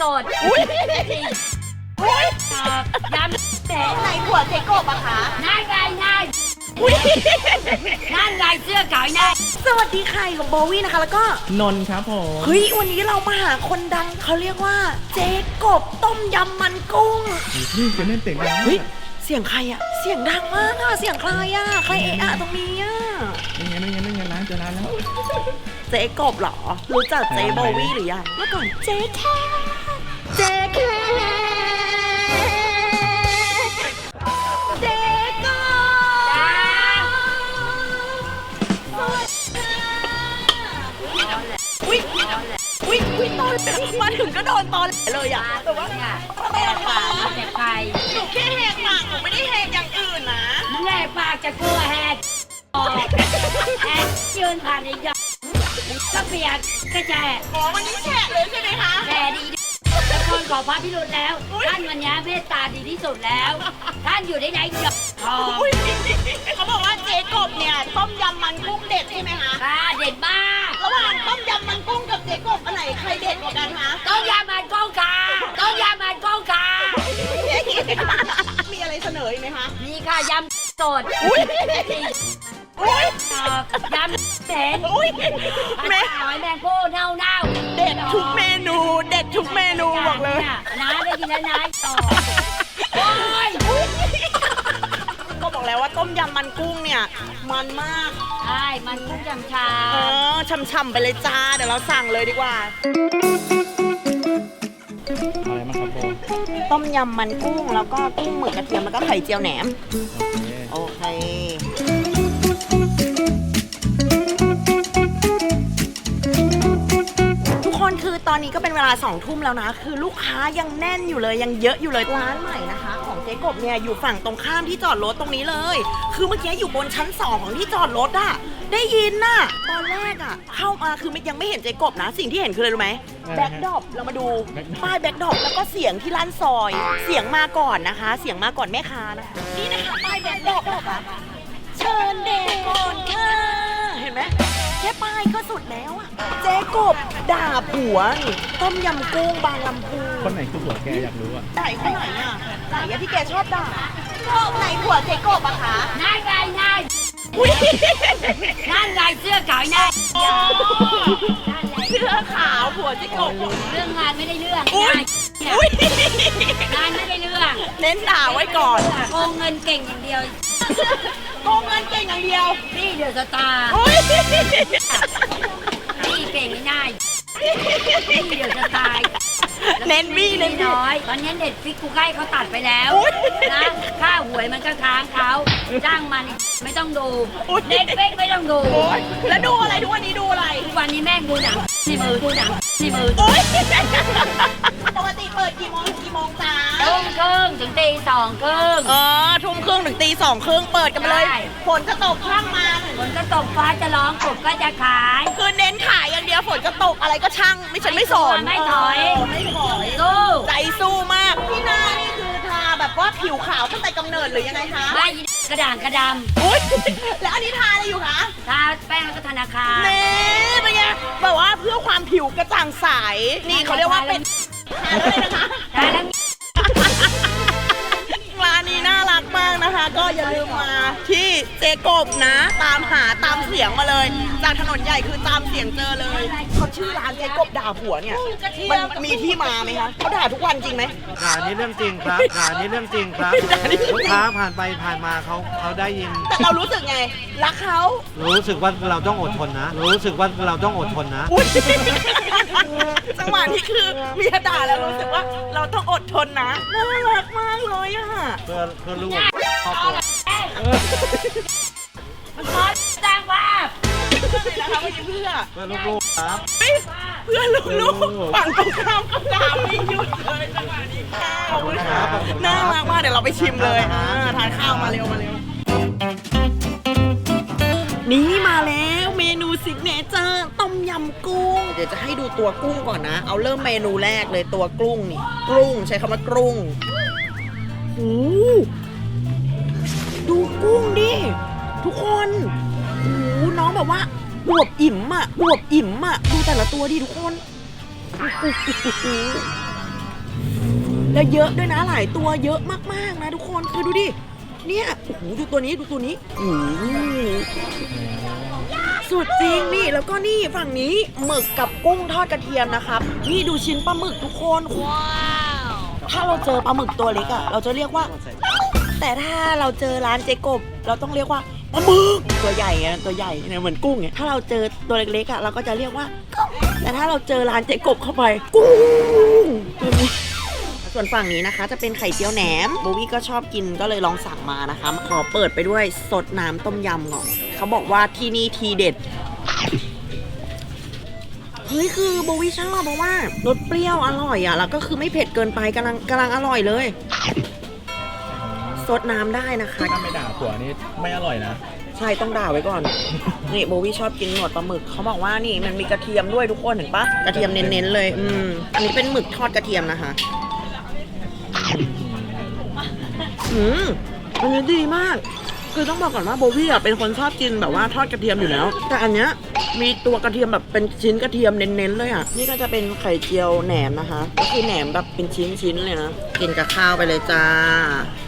สดจริงเอ่อยำแหนไหนผัวเจ๊กบอะคะ นั่นไงนั่นนั่นไงเสื้อขาวนั่นสวัสดีค่ะกับโบวี่นะคะ แล้วก็ นนท์ครับผมเฮ้ย วันนี้เรามาหาคนดังเขาเรียกว่า เจ๊กบต้มยำมันกุ้ง นี่จะเล่นเสียงดังเฮ้ย เสียงใครอะเสียงดังมากอะเสียงใครอะใครเอะอะตรงนี้อะนี่ไงนี่ไงนี่ไงร้านเจอร้านแล้ว เจ๊กบเหรอ รู้จักเจ๊โบวี่หรือยัง เมื่อก่อนเจ๊แค่ เจ๊แค่เจ๊กบจ้าอุ้ยอุ้ยอุ้ยตอนมาถึงก็โดนตอนเลยอะแต่ว่าเนี่ยทำไมล่ะคะแต่ใครหนูแค่แหกปากหนูไม่ได้แหกอย่างอื่นนะมึงแหกปากจะกลัวแหกออกแหกยืนผ่านอีกอย่างก็เปียกก็แฉะอ๋อวันนี้แฉะเลยใช่ไหมคะ แฉะดี ทุกคนขอพระพิรุธแล้ว ท่านวันนี้เมตตาดีที่สุดแล้ว ท่านอยู่ในไหนหยอกทองอุ้ยเขาบอกว่าเจ๊กบเนี่ยต้มยำมันกุ้งเด็ดใช่ไหมคะค่ะเด็ดมากระหว่างต้มยำมันกุ้งกับเจ๊กบอันไหนใครเด็ดกว่ากันคะต้องยามันก้องกาต้องยามันก้องกามีอะไรเสนออีกไหมคะนี่ค่ะยำสด อุ้ยจริงอุ้ยเอ่อยำเสนอุ้ยผัดแม่หอยแมงโก้เน่าเน่าๆเด็ดทุกเมนู เด็ดทุกเมนูบอกเลยน้าได้ยินแล้วน้าต่อโอ้ยก็บอกแล้วว่าต้มยำมันกุ้งเนี่ย มันมากใช่มันกุ้งจำชาเออช่ำๆไปเลยจ้า เดี๋ยวเราสั่งเลยดีกว่าอะไรมาครับโบต้มยำมันกุ้งแล้วก็กุ้งหมึกกระเทียมแล้วก็ไข่เจียวแหนม โอเค คทุกคนคือตอนนี้ก็เป็นเวลาสองทุ่มแล้วนะ คือลูกค้ายังแน่นอยู่เลยยังเยอะอยู่เลยร้านใหม่นะคะ ของเจ๊กบเนี่ยอยู่ฝั่งตรงข้ามที่จอดรถตรงนี้เลย คือเมื่อกี้อยู่บนชั้นสองของที่จอดรถอะได้ยินน่ะตอนแรกอะเข้ามาคือยังไม่เห็นเจ๊กบนะ สิ่งที่เห็นคืออะไรรู้ไหมแบ็คดรอปเรามาดูป้ายแบ็คดรอปแล้วก็เสียงที่ร้านซอย เสียงมาก่อนนะคะ เสียงมาก่อนแม่ค้านะคะนี่นะคะป้ายแบ็คดรอปนะคะเชิญเด็กก่อนค่ะเห็นไหมแค่ป้าย ก็สุดแล้วอะเจ๊กบด่าผัวนี่ต้มยำกุ้งบางลำพูคนไหนคือผัวแกอยากรู้อะไหนคนไหนอะไหนอะที่แกชอบด่าไหนผัวเจ๊กบอะคะนั่นไงนั่นอุ้ยนั่นไงเสื้อขาวนั่นนั่นไงเสื้อขาวผัวเจ๊กบเรื่องงานไม่ได้เรื่องอุ้ยงานเนี่ยอุ้ยงานไม่ได้เรื่อง เน้นด่าไว้ก่อนโกงเงินเก่งอย่างเดียว โกงเงินเก่งอย่างเดียวนี่เดือดสตาร์อุ้ยนี่เก่งง่ายนี่เดือดสตาร์เน้นบี้เน้นบี้ น้อย ตอนนี้เด็ดฟิกกูใกล้เขาตัดไปแล้วอุ๊ย นะค่าหวยมันก็ค้างเขาจ้างมันไม่ต้องดูอุ๊ยเด็กเฟกไม่ต้องดูโอ๊ยแล้วดูอะไรทุกวันนี้ดูอะไร ทุกวันนี้แม่งดูหนังในมือดูหนังในมือ โอ๊ยปกติเปิดกี่โมงถึงกี่โมงจ้าทุ่ มครึ่งถึงตีสองครึ่ง เออทุ่มครึ่งถึงตีสองครึ่งเปิดกันไปเลย ใช่ ฝนจะตกช่างมันฝนก็ตกฟ้าจะร้องกบก็จะขาย คือเน้นขายอย่างเดียวฝนจะตกอะไรก็ช่าง ไม่ฉันไม่สนไม่ถอย เไม่ถอย สู้ใจสู้มาก พี่นานี่คือทาแบบว่าผิวขาวตั้งแต่กำเนิดหรือยังไงคะไม่กระด่างกระดอุ้ยแล้วอันนี้ทาอะไรอยู่คะำทาแป้งแล้วก็ธนาคารเน่เป็นไงแบบว่าเพื่อความผิวกระจ่างใส นี่เขาเรียกว่าเป็นทาอะไรนะคะ ทาแล้วร้ารักมากนะคะ ก็อย่าลืมมาที่เจกบนะ ตามหาตามเสียงมาเลย จากถนนใหญ่คือตามเสียงเจอเลยเขาชื่อร้านเจกบด่าผัวเนี่ยมันมีที่มาไหมคะเขาด่าทุกวันจริงไหม ด่านี้เรื่องจริงครับด่านี้เรื่องจริงครับด่านี่เรื่องจริง ลูกค้าผ่านไปผ่านมาเขาเขาได้ยิน แต่เรารู้สึกไง รักเขารู้สึกว่าเราต้องอดทนนะ รู้สึกว่าเราต้องอดทนนะ อุ้ยจังหวะนี้คือเมียด่าแล้วรู้สึกว่าเราต้องอดทนนะน่ารักมากเลยอะ เพื่อเพื่อลูกค รอบครัวมันขอจ้างว่าเพื่ออะไรนะคะเมื่อกี้เพื่อเพื่อลูกๆครับเฮ้ยเพื่อนลูกๆฝั่งตรงข้ามก็ด่าไม่หยุดเลยจังหวะนี้ขอบคุณค่ะน่ารักมากเดี๋ยวเราไปชิมเลยอ่าทานข้าวมาเร็วมาเร็วนี่มาแล้วเมนูซิกเนเจอร์ต้มยำกุ้ง เดี๋ยวจะให้ดูตัวกุ้งก่อนนะ เอาเริ่มเมนูแรกเลยตัวกุ้งนี่กรุ้งใช้คำว่ากรุ้งโอ้ ดูกุ้งดิ ทุกคนโอ้โหน้องแบบว่าบวบอิ่มอะบวบอิ่มอะดูแต่ละตัวดิทุกคนแล้วเยอะด้วยนะหลายตัวเยอะมากๆนะทุกคนคือดูดิ เนี่ยโอ้โหดูตัวนี้ดูตัวนี้โอ้โหสุดจริงนี่แล้วก็นี่ฝั่งนี้หมึกกับกุ้งทอดกระเทียมนะครับ นี่ดูชิ้นปลาหมึกทุกคน ว้าว ถ้าเราเจอปลาหมึกตัวเล็กอะเราจะเรียกว่า แต่ถ้าเราเจอร้านเจกบ เราต้องเรียกว่าปลาหมึกตัวใหญ่ไงตัวใหญ่เนี่ยเหมือนกุ้งไงถ้าเราเจอตัวเล็กๆอะเราก็จะเรียกว่ากุ้งแต่ถ้าเราเจอร้านเจกบเข้าไปกุ้งตัวนี้ส่วนฝั่งนี้นะคะ จะเป็นไข่เจียวแหนมโบวี่ก็ชอบกินก็เลยลองสั่งมานะคะขอเปิดไปด้วยสดน้ำต้มยำก่อนเขาบอกว่าที่นี่ทีเด็ดเฮ้ยคือโบวี่ชอบเพราะว่ารสเปรี้ยวอร่อยอะแล้วก็คือไม่เผ็ดเกินไปกำลังกำลังอร่อยเลย สดน้ำได้นะคะ ถ้าไม่ด่าผัวนี่ไม่อร่อยนะ ใช่ต้องด่าไว้ก่อน นี่โบวี่ชอบกินหนวดปลาหมึกเขาบอกว่านี่มันมีกระเทียมด้วยทุกคนเห็นปะกระเทียมเน้นๆเลยอืมอันนี้เป็นหมึกทอดกระเทียมนะคะอืมอันนี้ดีมาก คือต้องบอกก่อนว่าโบวี่อะเป็นคนชอบกินแบบว่าทอดกระเทียมอยู่แล้ว แต่อันเนี้ยมีตัวกระเทียมแบบเป็นชิ้นกระเทียมเน้นๆเลยอะ นี่ก็จะเป็นไข่เจียวแหนมนะคะ ก็คือแหนมแบบเป็นชิ้นๆเลยนะ กินกับข้าวไปเลยจ้าอืม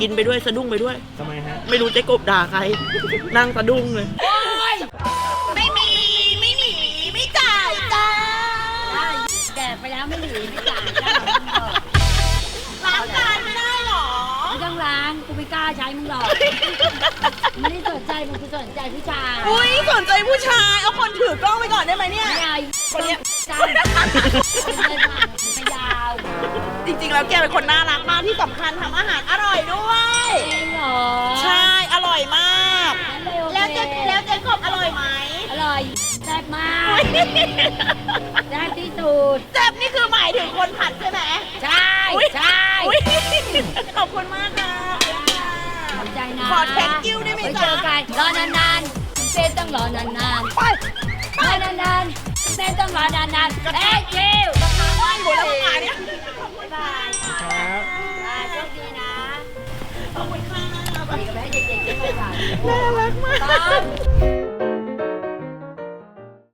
กินไปด้วยสะดุ้งไปด้วย ทำไมฮะ ไม่รู้เจ๊กบด่าใคร นั่งสะดุ้งเลย ไม่มี ไม่มี ไม่จ่ายจ้าได้แดกไปแล้วไม่หนีไม่จ่ายจ้า กูไม่กล้าใช้มึงหรอกไม่ได้สนใจมึงกูสนใจผู้ชายอุ้ยสนใจผู้ชาย เอาคนถือกล้องไปก่อนได้ไหมเนี่ย ไม่เอาคนเนี้ย จ้าไม่ยาวจริงๆ แล้วแกเป็นคนน่ารักมากที่สำคัญทำอาหารอร่อยด้วยจริงเหรอใช่ อร่อยมาก งั้นไม่โอเคแล้วเจ๊แล้วเจ๊กบอร่อยไหมอร่อยแซ่บมากแซ่บที่สุดเจ็บนี่คือหมายถึงคนผัดใช่ไหม ใช่ อุ๊ยใช่ อุ๊ยขอบคุณมากค่ะขอบใจ นะขอ thank you ได้ไหมว้จ๊ะ เจอกันรอนานๆเต้ต้องรอนานไปๆรอนานๆเต้ต้องรอนานๆ thank you หมดแล้วมาเนี่ยบ๊ายบายครับบายโชคดีนะ ขอบคุณค่ะดีกับแม่เด็กๆที่ไปผ่านน่ารักมากต้อม